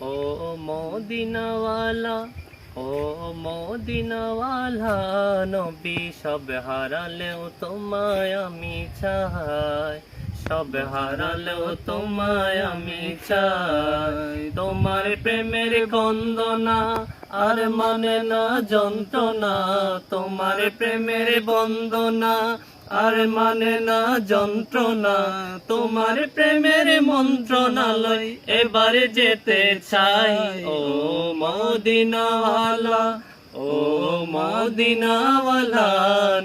ও মদিনাওয়ালা ও মদিনাওয়ালা নবী সব হারালেও তোমায় আমি চাই সব হারালেও তোমায় আমি চাই তোমার প্রেমের বন্দনা আর মানে না যন্ত্রণা, তোমার প্রেমের বন্দনা আর মানে না যন্ত্রণা, তোমার প্রেমের মন্ত্রণালয় এবারে যেতে চাই। ও মদিনাওয়ালা ও মদিনাওয়ালা,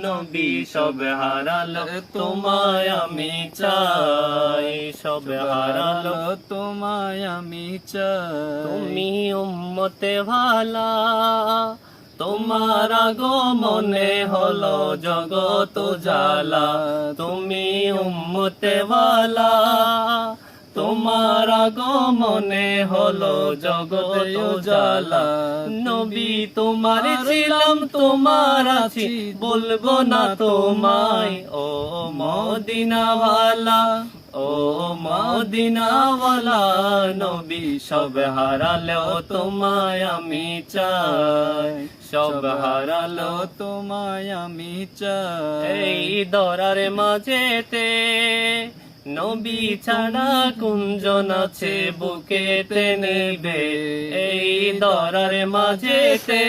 নবী সব হারালো, তোমায় আমি চাই। সব হারালো, তোমায় আমি চাই। তুমি উম্মতে ভালা তোমার মনে হলো জগত জালা তুমি উম্মতে ভালা তোমার মনে হলো জগত জালা নবী তোমার ছিলাম, তোমার আছি, বলব না তোমায়, ও মদিনা ভালা ও মদিনাওয়ালা। নবী সব হারালেও তোমায় আমি চাই, সব হারালো তোমায় আমি চাই। এই দরার মাঝেতে নবী ছাড়া কুঞ্জন আছে বুকেতে নেবে এই দরার মাঝেতে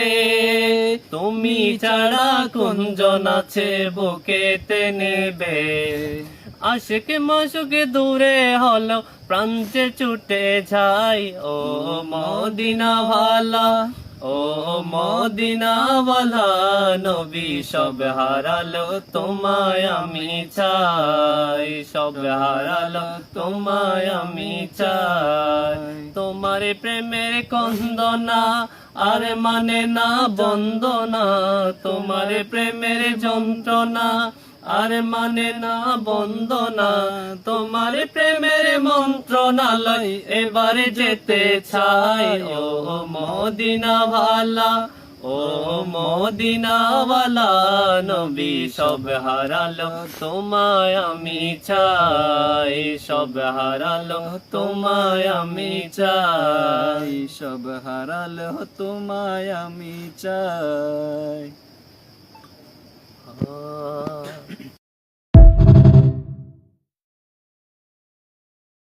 তুমি ছাড়া কুঞ্জন আছে বুকেতে নেবে আশেকে মাসুকে দূরে হলো প্রান্তে ছুটে যাই ও মদিনা ভালা। ও মদিনাওয়ালা, নবী সব হারালো তোমায় আমি চাই। সব হারালো তোমায় আমি চাই। তোমার প্রেমের কন্দনা আর মানে না, বন্দনা। তোমার প্রেমের যন্ত্রণা আর মানে না বন্দনা, তোমার প্রেমের মন্ত্রণালয় এবারে যেতে চাই। ও মদিনা ভালা ও মদিনাওয়ালা, নবী সব হারালো, তোমায় আমি চাই। সব হারালো, তোমায় আমি চাই। সব হারালো, তোমায় আমি চাই।